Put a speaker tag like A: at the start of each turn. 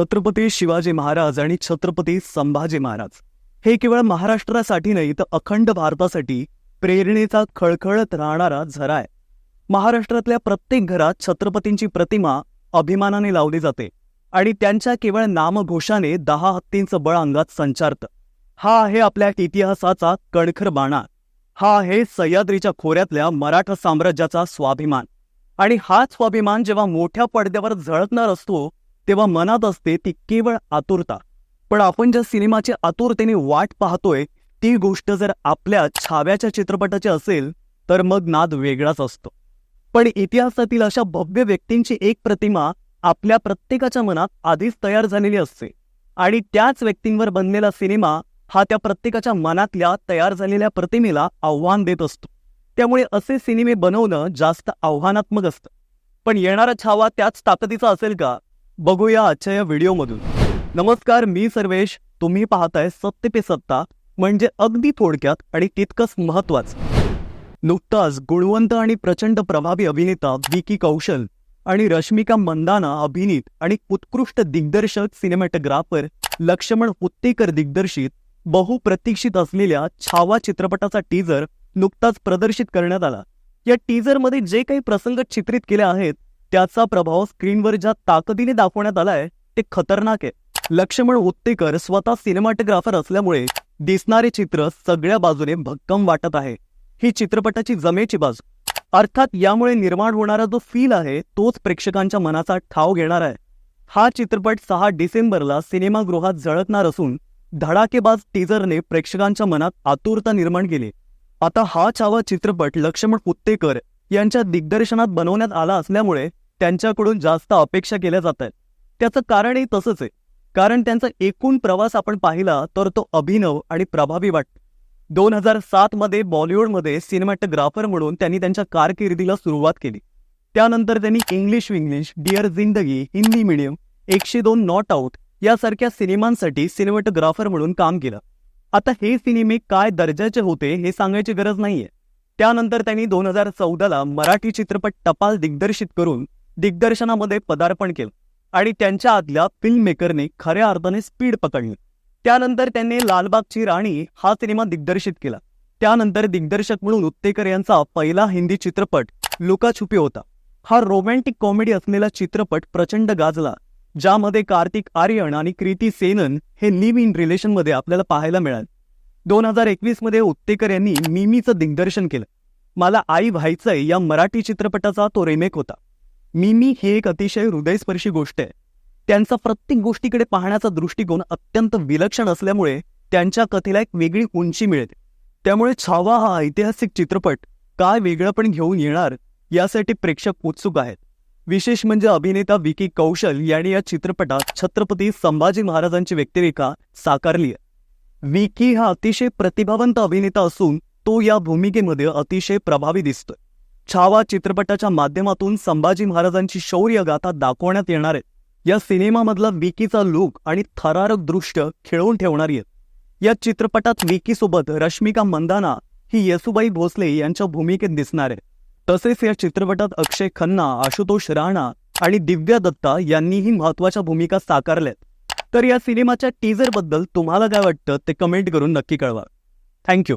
A: छत्रपती शिवाजी महाराज आणि छत्रपती संभाजी महाराज. हे केवळ महाराष्ट्रासाठी नाही तर अखंड भारतासाठी प्रेरणेचा खळखळत राहणारा झरा आहे. महाराष्ट्रातल्या प्रत्येक घरात छत्रपतींची प्रतिमा अभिमानाने लावली जाते आणि त्यांच्या केवळ नामघोषाने दहा हत्तींचं बळ अंगात संचारतं. हा आहे आपल्या इतिहासाचा कणखर बाणा. हा आहे सह्याद्रीच्या खोऱ्यातल्या मराठा साम्राज्याचा स्वाभिमान. आणि हाच स्वाभिमान जेव्हा मोठ्या पडद्यावर झळकणार असतो तेव्हा मनात असते ती केवळ आतुरता. पण आपण ज्या सिनेमाची आतुरतेने वाट पाहतोय ती गोष्ट जर आपल्या छाव्याच्या चित्रपटाची असेल तर मग नाद वेगळाच असतो. पण इतिहासातील अशा भव्य व्यक्तींची एक प्रतिमा आपल्या प्रत्येकाच्या मनात आधीच तयार झालेली असते. आणि त्याच व्यक्तींवर बनलेला सिनेमा हा त्या प्रत्येकाच्या मनातल्या तयार झालेल्या प्रतिमेला आव्हान देत असतो. त्यामुळे असे सिनेमे बनवणं जास्त आव्हानात्मक असतं. पण येणारा छावा त्याच ताकदीचा असेल का? बघूया आजच्या या व्हिडिओमधून. नमस्कार मी सर्वेश. तुम्ही पाहताय सत्य पे सत्ता म्हणजे अगदी थोडक्यात आणि तितकंच महत्वाचं. नुकताच गुणवंत आणि प्रचंड प्रभावी अभिनेता विकी कौशल आणि रश्मिका मंदाना अभिनीत आणि उत्कृष्ट दिग्दर्शक सिनेमॅटोग्राफर लक्ष्मण उत्तेकर दिग्दर्शित बहुप्रतीक्षित असलेल्या छावा चित्रपटाचा टीजर नुकताच प्रदर्शित करण्यात आला. या टीजरमध्ये जे काही प्रसंग चित्रित केले आहेत त्याचा प्रभाव स्क्रीनवर ज्या ताकदीने दाखवण्यात आलाय ते खतरनाक आहे. लक्ष्मण उत्तेकर स्वतः सिनेमॅटोग्राफर असल्यामुळे दिसणारे चित्र सगळ्या बाजूने भक्कम वाटत आहे. ही चित्रपटाची जमेची बाजू. अर्थात यामुळे निर्माण होणारा जो फील आहे तोच प्रेक्षकांच्या मनाचा ठाव घेणार आहे. हा चित्रपट सहा डिसेंबरला सिनेमागृहात झळकणार असून धडाकेबाज टीजरने प्रेक्षकांच्या मनात आतुरता निर्माण केली. आता हा छावा चित्रपट लक्ष्मण पुत्तेकर यांच्या दिग्दर्शनात बनवण्यात आला असल्यामुळे त्यांच्याकडून जास्त अपेक्षा केल्या जात आहेत त्याचं कारणही तसंच आहे. कारण त्यांचा एकूण प्रवास आपण पाहिला तर तो अभिनव आणि प्रभावी वाटतो. दोन हजार सातमध्ये बॉलिवूडमध्ये सिनेमॅटोग्राफर म्हणून त्यांनी त्यांच्या कारकिर्दीला सुरुवात केली. त्यानंतर त्यांनी इंग्लिश विंग्लिश डिअर जिंदगी हिंदी मिडियम एकशे दोन नॉट आउट यासारख्या सिनेमांसाठी सिनेमॅटोग्राफर म्हणून काम केलं. आता हे सिनेमे काय दर्जाचे होते हे सांगायची गरज नाहीये. त्यानंतर त्यांनी दोन हजार चौदाला मराठी चित्रपट टपाल दिग्दर्शित करून दिग्दर्शनामध्ये पदार्पण केलं आणि त्यांच्या आतल्या फिल्म मेकरने खऱ्या अर्थाने स्पीड पकडली. त्यानंतर त्यांनी लालबागची राणी हा सिनेमा दिग्दर्शित केला. त्यानंतर दिग्दर्शक म्हणून उत्तेकर यांचा पहिला हिंदी चित्रपट लुकाछुपी होता. हा रोमॅन्टिक कॉमेडी असलेला चित्रपट प्रचंड गाजला ज्यामध्ये कार्तिक आर्यन आणि कृती सेनन हे लिव्ह इन रिलेशनमध्ये आपल्याला पाहायला मिळाले. दोन हजार एकवीसमध्ये उत्तेकर यांनी मिमीचं दिग्दर्शन केलं. मला आई व्हायचंय या मराठी चित्रपटाचा तो रिमेक होता. मिमी ही एक अतिशय हृदयस्पर्शी गोष्ट आहे. त्यांचा प्रत्येक गोष्टीकडे पाहण्याचा दृष्टिकोन अत्यंत विलक्षण असल्यामुळे त्यांच्या कथेला एक वेगळी उंची मिळते. त्यामुळे छावा हा ऐतिहासिक चित्रपट काय वेगळं पण घेऊन येणार यासाठी प्रेक्षक उत्सुक आहेत. विशेष म्हणजे अभिनेता विकी कौशल यांनी या चित्रपटात छत्रपती संभाजी महाराजांची व्यक्तिरेखा साकारली आहे. विकी हा अतिशय प्रतिभावंत अभिनेता असून तो या भूमिकेमध्ये अतिशय प्रभावी दिसतोय. छावा चित्रपटाच्या माध्यमातून संभाजी महाराजांची शौर्य गाथा दाखवण्यात येणार आहेत या सिनेमामधला विकीचा लुक आणि थरारक दृश्य खिळवून ठेवणारी आहेत. या चित्रपटात विकीसोबत रश्मिका मंदाना ही येसुबाई भोसले यांच्या भूमिकेत दिसणार आहे तसेच या चित्रपटात अक्षय खन्ना आशुतोष राणा आणि दिव्या दत्ता यांनीही महत्त्वाच्या भूमिका साकारल्यात. तर या सिनेमाच्या टीझरबद्दल तुम्हाला काय वाटतं ते कमेंट करून नक्की कळवा. थँक्यू